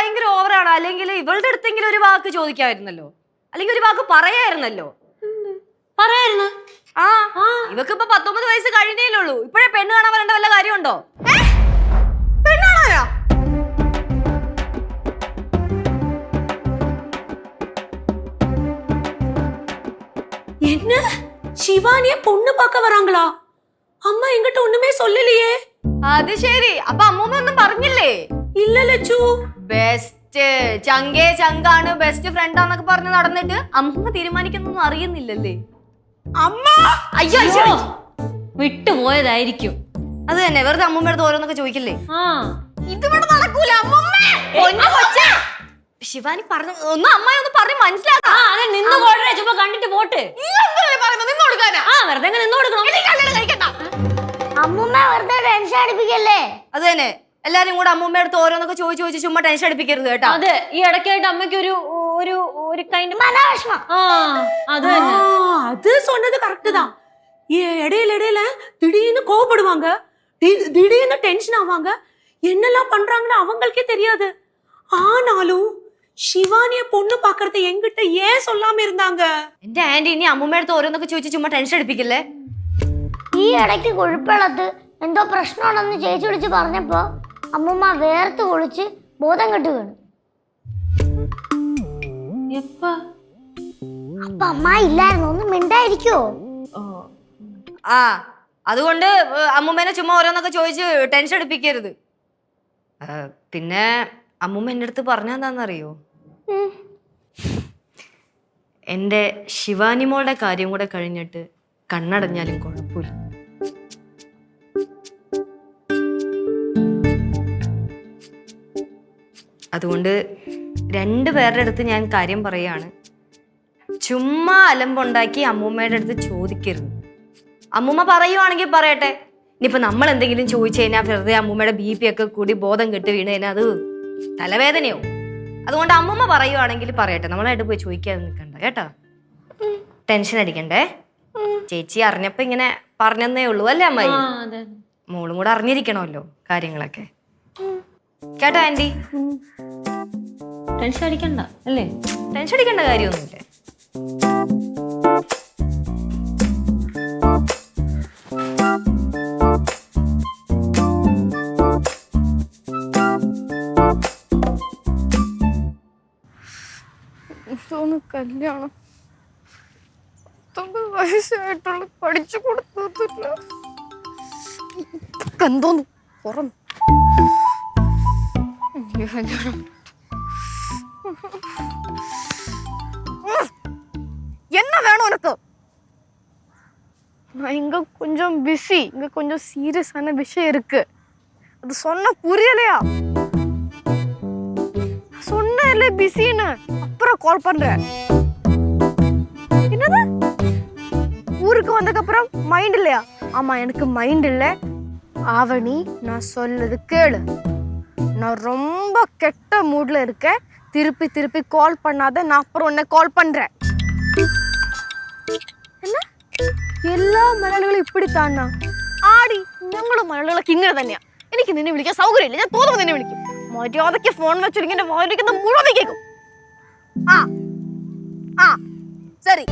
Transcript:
ഭയങ്കര ഓവറാണ് അല്ലെങ്കിൽ ഇവളുടെ അടുത്തെങ്കിലും ഒരു വാക്ക് ചോദിക്കാമായിരുന്നല്ലോ അല്ലെങ്കിൽ ഒരു വാക്ക് പറയായിരുന്നല്ലോ പറയായിരുന്നു ആ ഇവക്ക് ഇപ്പൊ പത്തൊമ്പത് വയസ്സ് കഴിഞ്ഞേലേ ഉള്ളൂ ഇപ്പോഴേ പെണ്ണ് കാണാൻ വരേണ്ട വല്ല കാര്യമുണ്ടോ പെണ്ണാണോയാ என்ன சிவானிய பொண்ணு பார்க்க வராங்களா அம்மா என்கிட்ட ஒண்ணுமே சொல்லலையே അത് ശരി അപ്പൊ അമ്മൂമ്മ ഒന്നും പറഞ്ഞില്ലേ ഇല്ല ലച്ചു. ബെസ്റ്റ് ചങ്കേ ചങ്കാണ്. ബെസ്റ്റ് ഫ്രണ്ട് ആന്നൊക്കെ പറഞ്ഞ് നടന്നിട്ട് അമ്മ തീരുമാനിക്കുന്നൊന്നും അറിയുന്നില്ലല്ലേ? അമ്മ! അയ്യോ അയ്യോ. വിട്ടുപോയതായിരിക്കും. അത് തന്നെ. വെറുതെ അമ്മമ്മയുടെ അടുത്ത് ഓരോന്നൊക്കെ ചോദിക്കില്ലേ? ഇതിവിടെ നടക്കൂല ശിവാനി പറഞ്ഞു ഒന്ന് അമ്മായി ഒന്ന് പറഞ്ഞ് മനസ്സിലാക്കാം. നിന്ന് പോടേ ചുമ്മാ കണ്ടിട്ട് പോട്ട്. വെറുതെ നിന്ന് കൊടുക്കണം. അമ്മൂമ്മ വെറുതെ ടെൻഷൻ അടിപ്പിക്കല്ലേ? അത് തന്നെ. എല്ലാരും കൂടെ അമ്മൂമ്മയുടെ അടുത്ത് ഓരോന്നൊക്കെ ചോദിച്ചു ചോദിച്ച് ചുമ്മാ ടെൻഷൻ അടിപ്പിക്കരുത് കേട്ടോ അതെ ഈ ഇടയ്ക്കായിട്ട് അമ്മയ്ക്ക് ഒരു ഒരു ഒരു കൈൻഡ് മനോവിഷമം ആ അത് തന്നെ அது சொன்னது கரெக்ட் தான் இ- இடையில இடையில திடீர்னு கோவப்படுவாங்க தி- திடீர்னு டென்ஷன் ஆவாங்க என்னெல்லாம் பண்றாங்கன்னு அவங்களுக்கே தெரியாது ஆனாலும் சிவானிய பொண்ணு பாக்குறத என்கிட்ட ஏன் சொல்லாம இருந்தாங்க എന്റെ ആന്റി ഇനി അമ്മൂമ്മയുടെ അടുത്ത് ഓരോന്നൊക്കെ ചോദിച്ച് ചുമ്മാ ടെൻഷൻ അടിപ്പിക്കില്ലേ ഈ ഇടയ്ക്ക് കുഴിപ്പള്ളത്ത് എന്തോ പ്രശ്നമുണ്ടെന്ന് ചേച്ചി വിളിച്ച് പറഞ്ഞപ്പോ അമ്മമ്മ വേർത്ത് കുളിച്ച് ബോധം കെട്ട് വീണു. അപ്പൊ അമ്മ ഇല്ലായിരുന്നു ഒന്നും മിണ്ടായിരിക്കോ? ആ അതുകൊണ്ട് അമ്മുമ്മേനെ ചുമ്മാ ഓരോന്നൊക്കെ ചോദിച്ച് ടെൻഷൻ അടിപ്പിക്കരുത്. പിന്നെ അമ്മുമ്മ എന്റെ അടുത്ത് പറഞ്ഞെന്താണെന്നറിയോ എന്റെ ശിവാനിമോളുടെ കാര്യം കൂടെ കഴിഞ്ഞിട്ട് കണ്ണടഞ്ഞാലും കുഴപ്പമില്ല. അതുകൊണ്ട് രണ്ട് പേരുടെ അടുത്ത് ഞാൻ കാര്യം പറയാണ്. ചുമ്മാ അലമ്പുണ്ടാക്കി അമ്മൂമ്മയുടെ അടുത്ത് ചോദിക്കരുത്. അമ്മൂമ്മ പറയുവാണെങ്കിൽ പറയട്ടെ. ഇനിയിപ്പോൾ നമ്മൾ എന്തെങ്കിലും ചോദിച്ചു കഴിഞ്ഞാൽ വെറുതെ അമ്മൂമ്മയുടെ ബി പി ഒക്കെ കൂടി ബോധം കെട്ട് വീണ് കഴിഞ്ഞാൽ അത് തലവേദനയാവും അതുകൊണ്ട് അമ്മൂമ്മ പറയുവാണെങ്കിൽ പറയട്ടെ. നമ്മളായിട്ട് പോയി ചോദിക്കാതെ നിൽക്കണ്ട കേട്ടോ? ടെൻഷൻ അടിക്കണ്ടേ? ചേച്ചി അറിഞ്ഞപ്പോ ഇങ്ങനെ പറഞ്ഞെന്നേ ഉള്ളൂ അല്ലേ അമ്മായി? മോളും കൂടെ അറിഞ്ഞിരിക്കണമല്ലോ കാര്യങ്ങളൊക്കെ. കേട്ടോ ആന്റി ടെൻഷൻ അടിക്കണ്ട അല്ലേ? ടെൻഷൻ അടിക്കേണ്ട കാര്യമൊന്നുമില്ല. എന്തോന്ന് കല്യാണം. പത്തൊമ്പത് വയസ്സായിട്ടുള്ള പഠിച്ചു കൊടുത്തില്ല എന്തോന്ന് പുറം. güveniyorum. என்ன வேணும் உனக்கு நான் இங்க கொஞ்சம் பிஸி இங்க கொஞ்சம் சீரியஸான விஷயம் இருக்கு. அது சொன்ன புரியலையா? சொன்ன பிஸின்னு அப்புறம் கால் பண்ணுறேன் என்னது? ஊருக்கு வந்ததுக்கப்புறம் மைண்ட் இல்லையா? ஆமா எனக்கு மைண்ட் இல்ல. ஆவணி நான் சொல்லது கேளு. நான் ரொம்ப கெட்ட மூட்ல இருக்கேன் திருப்பி திருப்பி கால் பண்ணாத நான் அப்புறம் உன்னை கால் பண்றேன் என்ன എല്ലാ മലയാളികളും ഇപ്പിടിത്താന്നാ ആടി ഞങ്ങളും മലയാളികളൊക്കെ ഇങ്ങനെ തന്നെയാ എനിക്ക് നിന്നെ വിളിക്കാൻ സൗകര്യമില്ല ഞാൻ തോന്നുമ്പോൾ നിന്നെ വിളിക്കും മര്യാദയ്ക്ക് ഫോൺ വെച്ചിട്ട് ഇങ്ങനെ വായിരിക്കുന്ന മുഴുവൻ കേൾക്കും ആ ആ ശരി